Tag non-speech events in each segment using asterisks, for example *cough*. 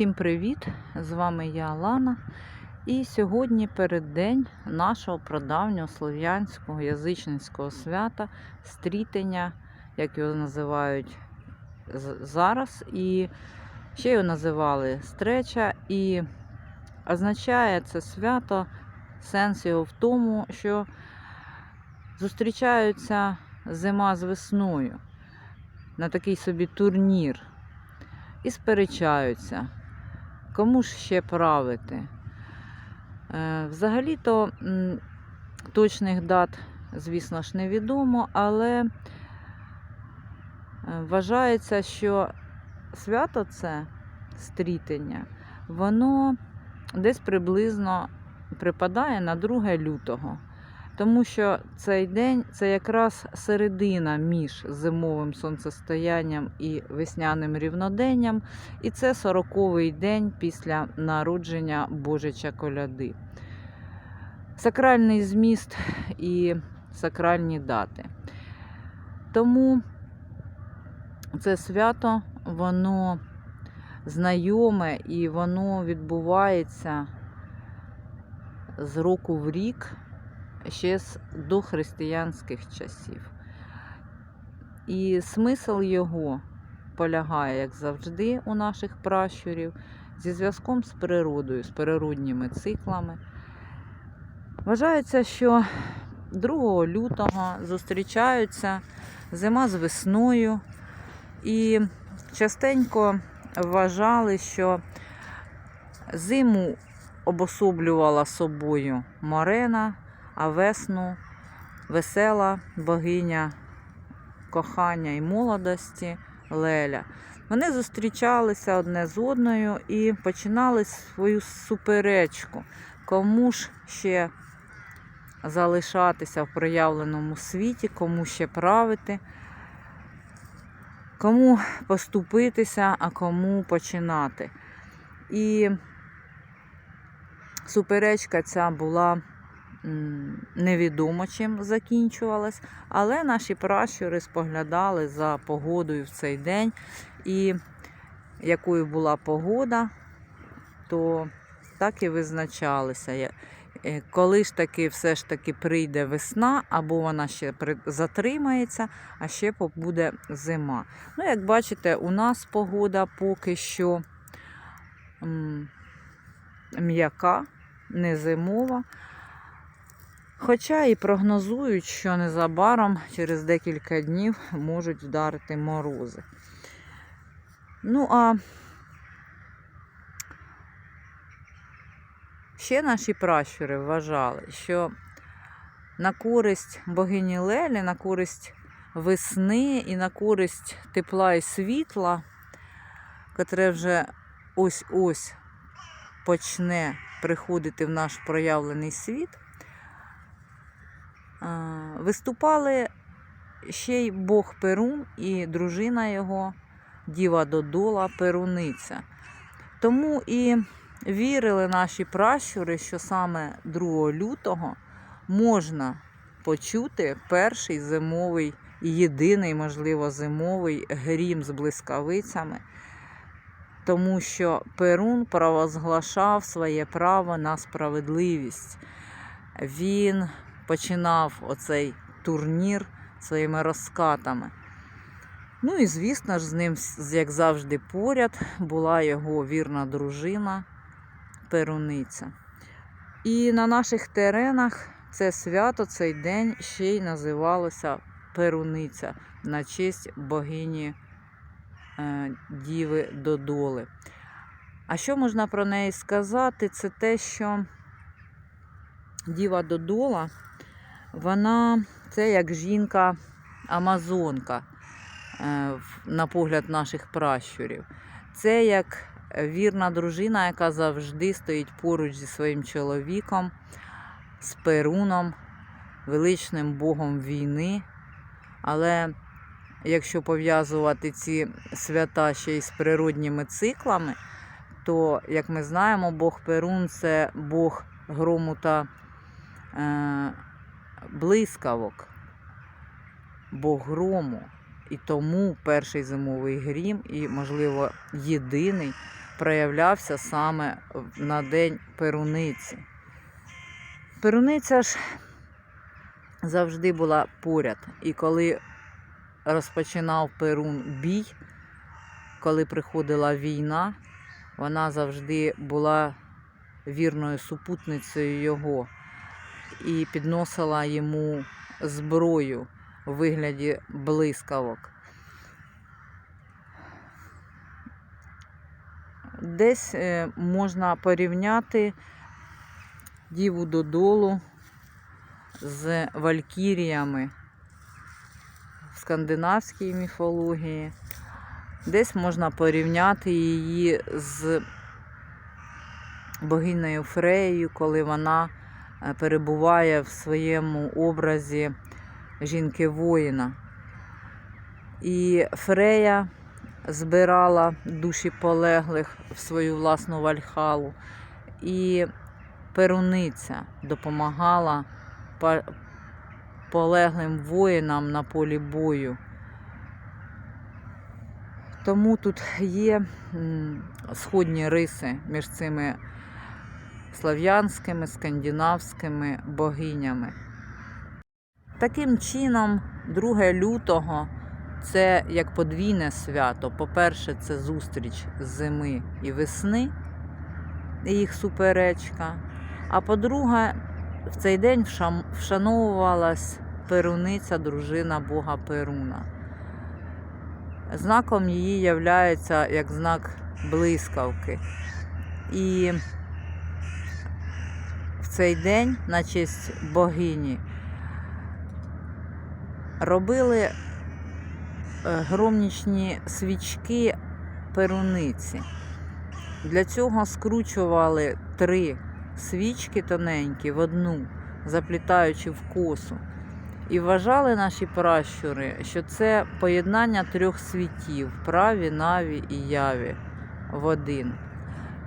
Всім привіт! З вами я Лана. І сьогодні переддень нашого прадавнього слов'янського язичницького свята стрітення, як його називають зараз. І ще його називали стреча. І означає це свято, сенс його в тому, що зустрічаються зима з весною на такий собі турнір і сперечаються, кому ж ще правити. Е, Взагалі-то точних дат, звісно ж, невідомо, але е, вважається, що свято це стрітення, воно десь приблизно припадає на 2 лютого. Тому що цей день це якраз середина між зимовим сонцестоянням і весняним рівноденням, і це 40-й день після народження Божича коляди. Сакральний зміст і сакральні дати. Тому це свято, воно знайоме і воно відбувається з року в рік ще з дохристиянських часів. І смисл його полягає, як завжди, у наших пращурів, зі зв'язком з природою, з природніми циклами. Вважається, що 2 лютого зустрічаються зима з весною, і частенько вважали, що зиму обособлювала собою Морена, а весну весела богиня кохання і молодості Леля. Вони зустрічалися одне з одною і починали свою суперечку, кому ж ще залишатися в проявленому світі, кому ще правити, кому поступитися, а кому починати. І суперечка ця була невідомо чим закінчувалась, але наші пращури споглядали за погодою в цей день. І якою була погода, то так і визначалися. Е, Коли ж таки все ж таки прийде весна, або вона ще затримається, а ще буде зима. Ну, як бачите, у нас погода поки що м'яка, не зимова. Хоча і прогнозують, що незабаром через декілька днів можуть вдарити морози. Ну, а ще наші пращури вважали, що на користь богині Лелі, на користь весни і на користь тепла і світла, котре вже ось-ось почне приходити в наш проявлений світ, виступали ще й Бог Перун і дружина його, Діва Додола, Перуниця. Тому і вірили наші пращури, що саме 2 лютого можна почути перший зимовий і єдиний, можливо, зимовий грім з блискавицями, тому що Перун провозглашав своє право на справедливість. Він починав оцей турнір своїми розкатами. Ну і, звісно ж, з ним, як завжди, поряд була його вірна дружина Перуниця. І на наших теренах це свято, цей день ще й називалося Перуниця на честь богині е, Діви Додоли. А що можна про неї сказати? Це те, що Діва Додола, вона це як жінка-амазонка, е, на погляд наших пращурів. Це як вірна дружина, яка завжди стоїть поруч зі своїм чоловіком, з Перуном, величним богом війни. Але якщо пов'язувати ці свята ще й з природніми циклами, то, як ми знаємо, Бог Перун це Бог грому та е, блискавок, Бог грому. І тому перший зимовий грім, і, можливо, єдиний, проявлявся саме на день перуниці. Перуниця ж завжди була поряд. І коли розпочинав Перун бій, коли приходила війна, вона завжди була вірною супутницею його і підносила йому зброю у вигляді блискавок. Десь е, можна порівняти Діву Додолу з валькіріями в скандинавській міфології. Десь можна порівняти її з богинею Фреєю, коли вона перебуває в своєму образі жінки-воїна. І Фрея збирала душі полеглих в свою власну вальхалу. І Перуниця допомагала полеглим воїнам на полі бою. Тому тут є сходні риси між цими слав'янськими, скандинавськими богинями. Таким чином, 2 лютого це як подвійне свято. По-перше, це зустріч зими і весни, і їх суперечка. А по-друге, в цей день вшановувалась Перуниця, дружина Бога Перуна. Знаком її являється як знак блискавки. І цей день, на честь богині, робили е, громнічні свічки перуниці. Для цього скручували три свічки тоненькі в одну, заплітаючи в косу. І вважали наші пращури, що це поєднання трьох світів праві, наві і яві в один.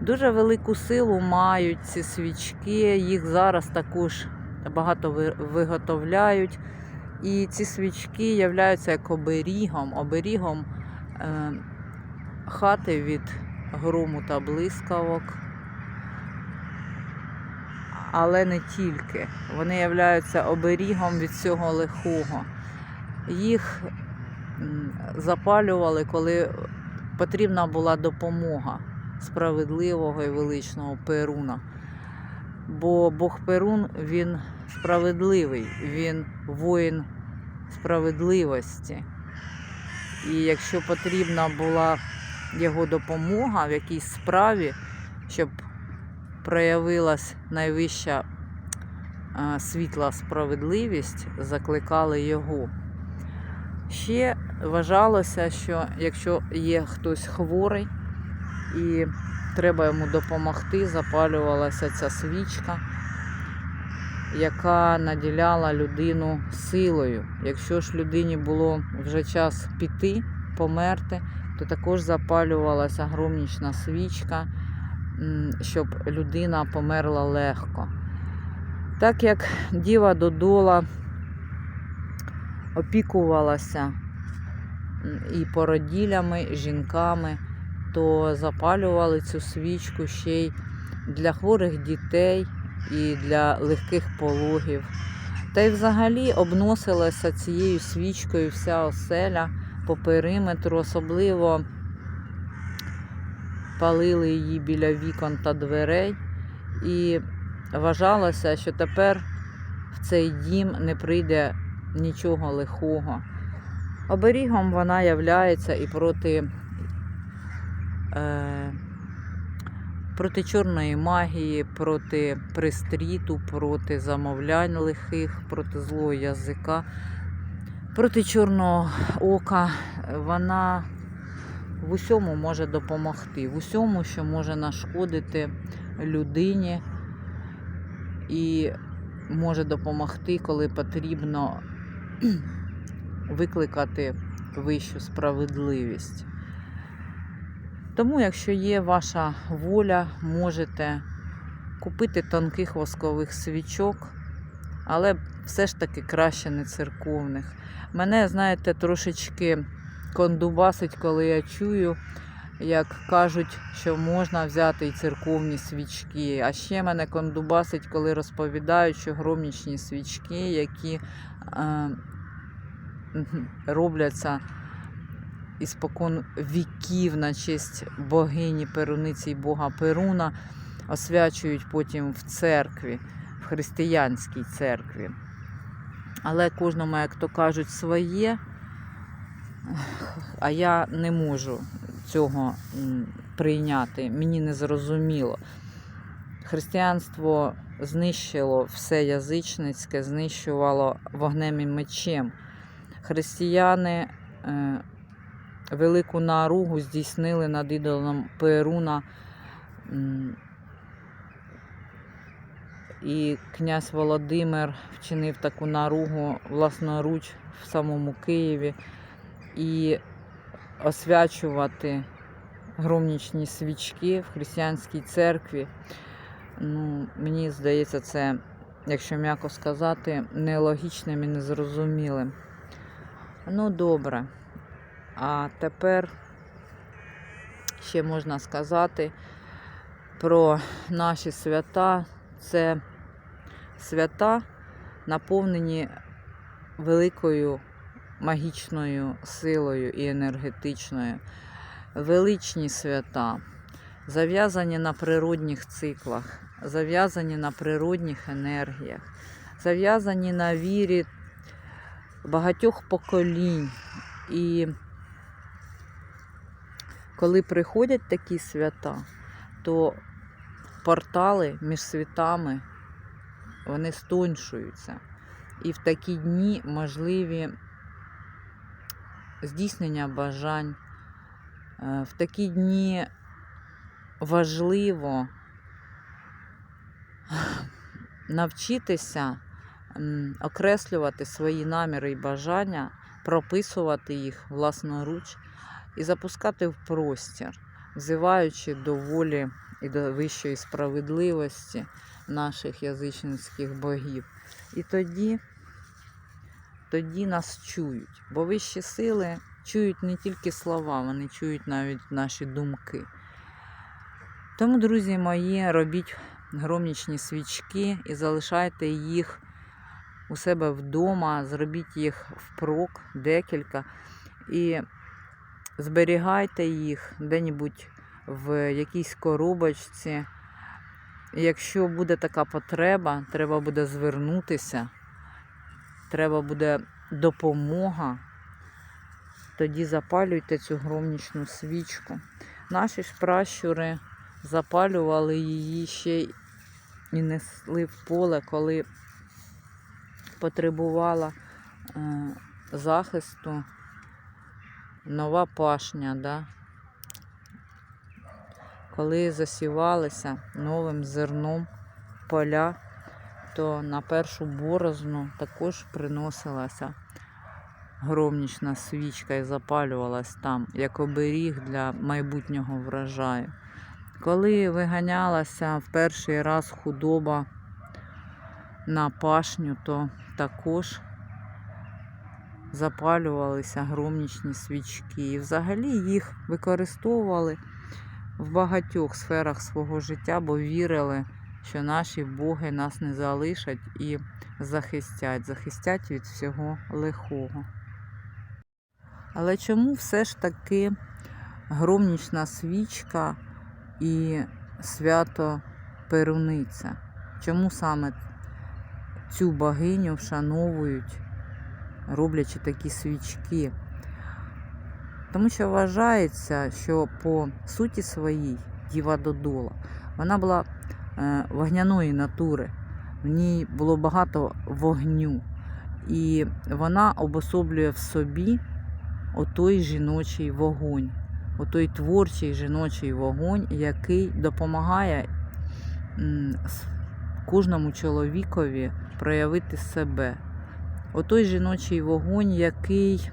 Дуже велику силу мають ці свічки, їх зараз також багато виготовляють. І ці свічки являються як оберігом, оберігом е, хати від грому та блискавок. Але не тільки. Вони являються оберігом від цього лихого. Їх запалювали, коли потрібна була допомога справедливого і величного Перуна. Бо Бог Перун він справедливий, він воїн справедливості. І якщо потрібна була його допомога в якійсь справі, щоб проявилась найвища е, світла справедливість, закликали його. Ще вважалося, що якщо є хтось хворий і треба йому допомогти, запалювалася ця свічка, яка наділяла людину силою. Якщо ж людині було вже час піти, померти, то також запалювалася громнічна свічка, щоб людина померла легко. Так як Діва Додола опікувалася і породілями, і жінками, то запалювали цю свічку ще й для хворих дітей і для легких пологів. Та й взагалі обносилася цією свічкою вся оселя по периметру, особливо палили її біля вікон та дверей. І вважалося, що тепер в цей дім не прийде нічого лихого. Оберігом вона являється і проти, е, проти чорної магії, проти пристріту, проти замовлянь лихих, проти злого язика, проти чорного ока. Вона в усьому може допомогти, в усьому, що може нашкодити людині і може допомогти, коли потрібно *clears throat* викликати вищу справедливість. Тому, якщо є ваша воля, можете купити тонких воскових свічок, але все ж таки краще не церковних. Мене, знаєте, трошечки кондубасить, коли я чую, як кажуть, що можна взяти і церковні свічки. А ще мене кондубасить, коли розповідають, що громнічні свічки, які е, робляться іспокон віків на честь богині Перуниці і Бога Перуна, освячують потім в церкві, в християнській церкві. Але кожному, як то кажуть, своє, а я не можу цього прийняти. Мені не зрозуміло. Християнство знищило все язичницьке, знищувало вогнем і мечем. Християни е, велику наругу здійснили над ідолом Перуна. І князь Володимир вчинив таку наругу власноруч в самому Києві. І освячувати громнічні свічки в християнській церкві. Ну, мені здається, це, якщо м'яко сказати, нелогічним і незрозумілим. Ну, добре. А тепер ще можна сказати про наші свята. Це свята, наповнені великою магічною силою і енергетичною. Величні свята, зав'язані на природних циклах, зав'язані на природних енергіях, зав'язані на вірі багатьох поколінь. І коли приходять такі свята, то портали між світами вони стоншуються. І в такі дні можливі здійснення бажань. Е, В такі дні важливо навчитися окреслювати свої наміри і бажання, прописувати їх власноруч і запускати в простір, взиваючи до волі і до вищої справедливості наших язичницьких богів. І тоді, тоді нас чують, бо вищі сили чують не тільки слова, вони чують навіть наші думки. Тому, друзі мої, робіть громнічні свічки і залишайте їх у себе вдома, зробіть їх впрок, декілька, і зберігайте їх де-небудь в якійсь коробочці. Якщо буде така потреба, треба буде звернутися, треба буде допомога, тоді запалюйте цю громнічну свічку. Наші ж пращури запалювали її ще і несли в поле, коли потребувала е, захисту нова пашня, да? коли засівалися новим зерном поля, то на першу борозну також приносилася громнічна свічка і запалювалась там, як оберіг для майбутнього врожаю. Коли виганялася в перший раз худоба на пашню, то також запалювалися громнічні свічки. І взагалі їх використовували в багатьох сферах свого життя, бо вірили, що наші боги нас не залишать і захистять, захистять від всього лихого. Але чому все ж таки громнічна свічка і свято Перуниця? Чому саме цю богиню вшановують, роблячи такі свічки? Тому що вважається, що по суті своїй Діва Додола, вона була е, вогняної натури, в ній було багато вогню, і вона обособлює в собі отой жіночий вогонь, отой творчий жіночий вогонь, який допомагає кожному чоловікові проявити себе. Отой жіночий вогонь, який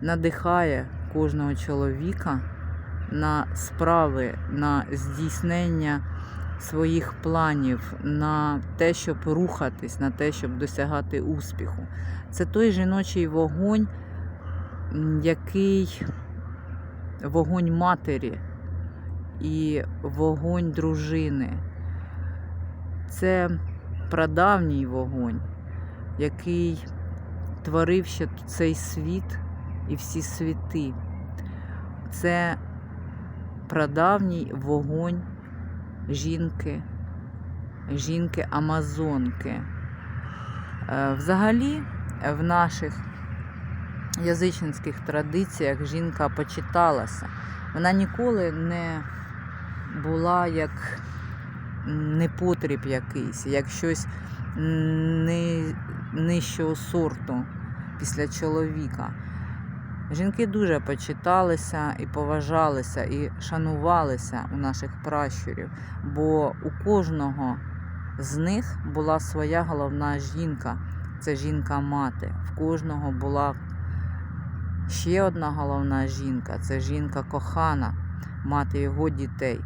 надихає кожного чоловіка на справи, на здійснення своїх планів, на те, щоб рухатись, на те, щоб досягати успіху. Це той жіночий вогонь, який вогонь матері і вогонь дружини. Це прадавній вогонь, який творив ще цей світ і всі світи. Це прадавній вогонь жінки, жінки-амазонки. Е, Взагалі, в наших язичницьких традиціях жінка почиталася. Вона ніколи не була як непотріб якийсь, як щось ни- нижчого сорту після чоловіка. Жінки дуже почиталися і поважалися, і шанувалися у наших пращурів, бо у кожного з них була своя головна жінка це жінка-мати. В кожного була ще одна головна жінка це жінка кохана, мати його дітей,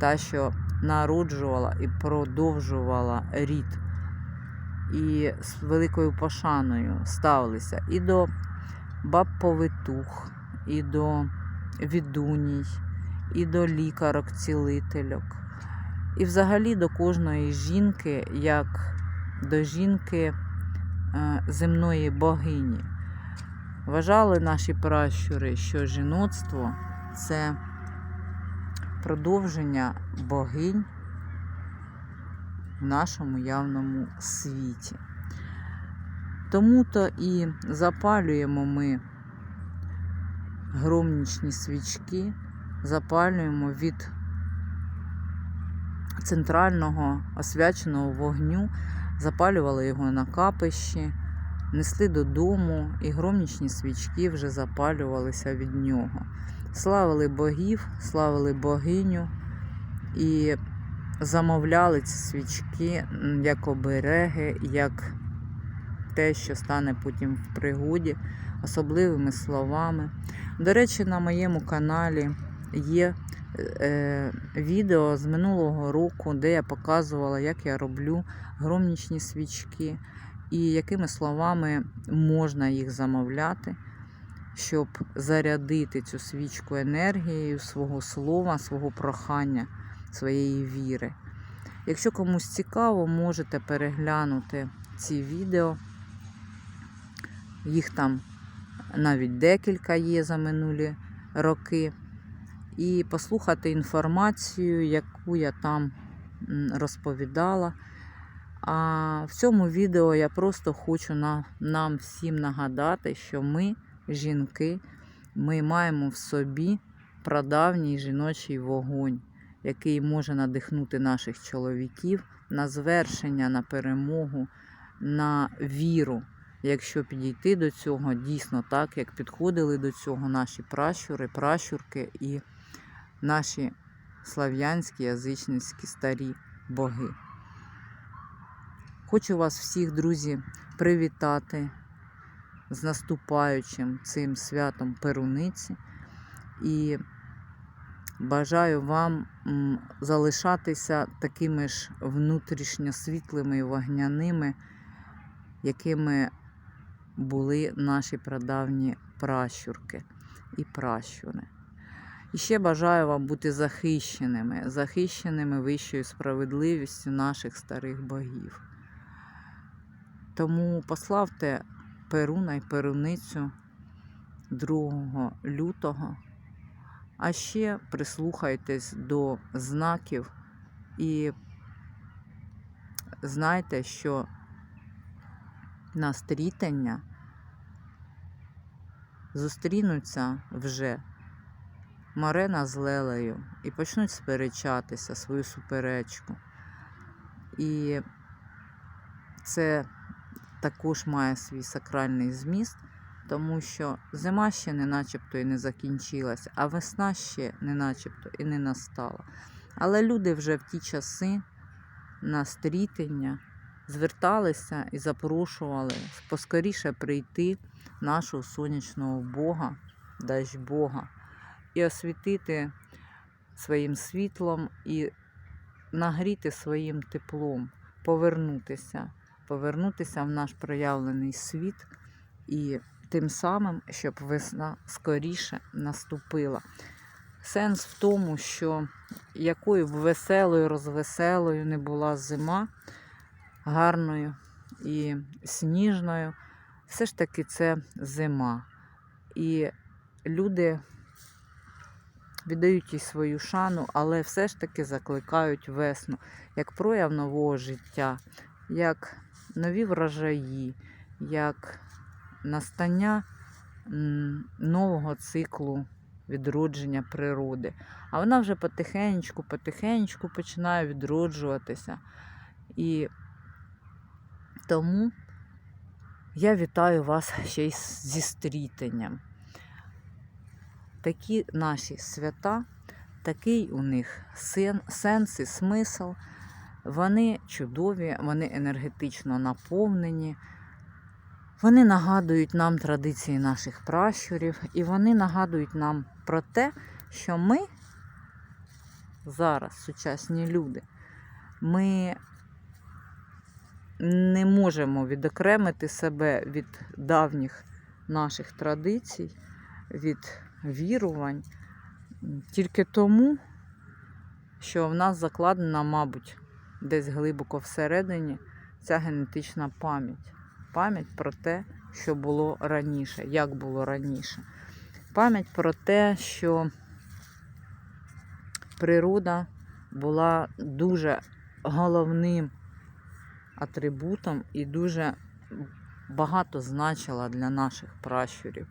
та, що народжувала і продовжувала рід. І з великою пошаною ставилися і до баб повитух, і до відуній, і до лікарок-цілительок, і взагалі до кожної жінки, як до жінки е, земної богині. Вважали наші пращури, що жіноцтво це продовження богинь в нашому явному світі. Тому-то і запалюємо ми громнічні свічки, запалюємо від центрального освяченого вогню, запалювали його на капищі, несли додому, і громнічні свічки вже запалювалися від нього. Славили богів, славили богиню і замовляли ці свічки як обереги, як те, що стане потім в пригоді, особливими словами. До речі, на моєму каналі є е, відео з минулого року, де я показувала, як я роблю громнічні свічки і якими словами можна їх замовляти, щоб зарядити цю свічку енергією свого слова, свого прохання, своєї віри. Якщо комусь цікаво, можете переглянути ці відео. Їх там навіть декілька є за минулі роки. І послухати інформацію, яку я там розповідала. А в цьому відео я просто хочу на, нам всім нагадати, що ми, жінки, ми маємо в собі прадавній жіночий вогонь, який може надихнути наших чоловіків на звершення, на перемогу, на віру. Якщо підійти до цього дійсно так, як підходили до цього наші пращури, пращурки і наші слав'янські язичницькі старі боги. Хочу вас всіх, друзі, привітати з наступаючим цим святом Перуниці і бажаю вам залишатися такими ж внутрішньо світлими і вогняними, якими були наші прадавні пращурки і пращури. І ще бажаю вам бути захищеними, захищеними вищою справедливістю наших старих богів. Тому пославте Перуна й Перуницю 2 лютого, а ще прислухайтесь до знаків і знайте, що на стрітання зустрінуться вже Марена з Лелею і почнуть сперечатися свою суперечку. І це також має свій сакральний зміст, тому що зима ще не начебто і не закінчилась, а весна ще не начебто і не настала. Але люди вже в ті часи на стрітення зверталися і запрошували поскоріше прийти нашого сонячного Бога, дасть Бога, і освітити своїм світлом і нагріти своїм теплом, повернутися, повернутися в наш проявлений світ і тим самим, щоб весна скоріше наступила. Сенс в тому, що якою б веселою, розвеселою не була зима, гарною і сніжною, все ж таки це зима. І люди віддають їй свою шану, але все ж таки закликають весну як прояв нового життя, як нові врожаї, як настання нового циклу відродження природи. А вона вже потихеньку, потихеньку починає відроджуватися. І тому я вітаю вас ще й зі стрітенням. Такі наші свята, такий у них сен, сенс і смисл. Вони чудові, вони енергетично наповнені. Вони нагадують нам традиції наших пращурів, і вони нагадують нам про те, що ми зараз, сучасні люди, ми не можемо відокремити себе від давніх наших традицій, від вірувань, тільки тому, що в нас закладена, мабуть, десь глибоко всередині ця генетична пам'ять. Пам'ять про те, що було раніше, як було раніше. Пам'ять про те, що природа була дуже головним атрибутом і дуже багато значила для наших пращурів.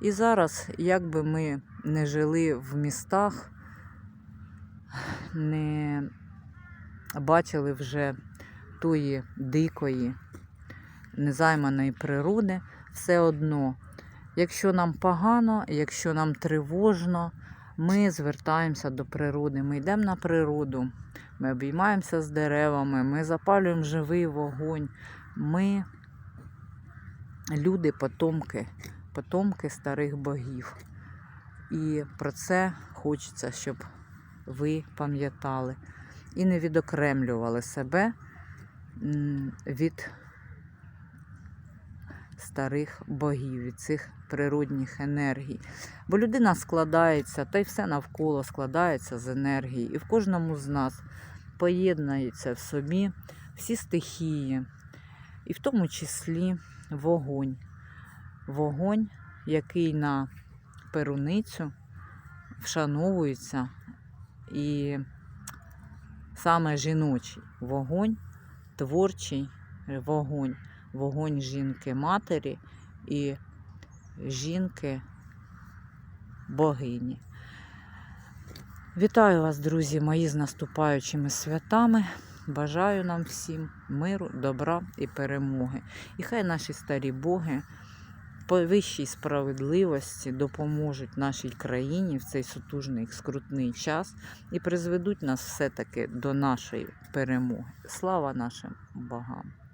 І зараз, як би ми не жили в містах, не бачили вже тої дикої, незайманої природи, все одно, якщо нам погано, якщо нам тривожно, ми звертаємося до природи, ми йдемо на природу, ми обіймаємося з деревами, ми запалюємо живий вогонь. Ми люди, потомки, потомки старих богів. І про це хочеться, щоб ви пам'ятали і не відокремлювали себе від старих богів, від цих природних енергій. Бо людина складається, та й все навколо складається з енергії. І в кожному з нас поєднується в собі всі стихії, і в тому числі вогонь. Вогонь, який на перуницю вшановується, і саме жіночий вогонь, творчий вогонь, вогонь жінки-матері і жінки богині. Вітаю вас, друзі мої, з наступаючими святами. Бажаю нам всім миру, добра і перемоги. І хай наші старі боги по вищій справедливості допоможуть нашій країні в цей сутужний скрутний час і призведуть нас все-таки до нашої перемоги. Слава нашим богам!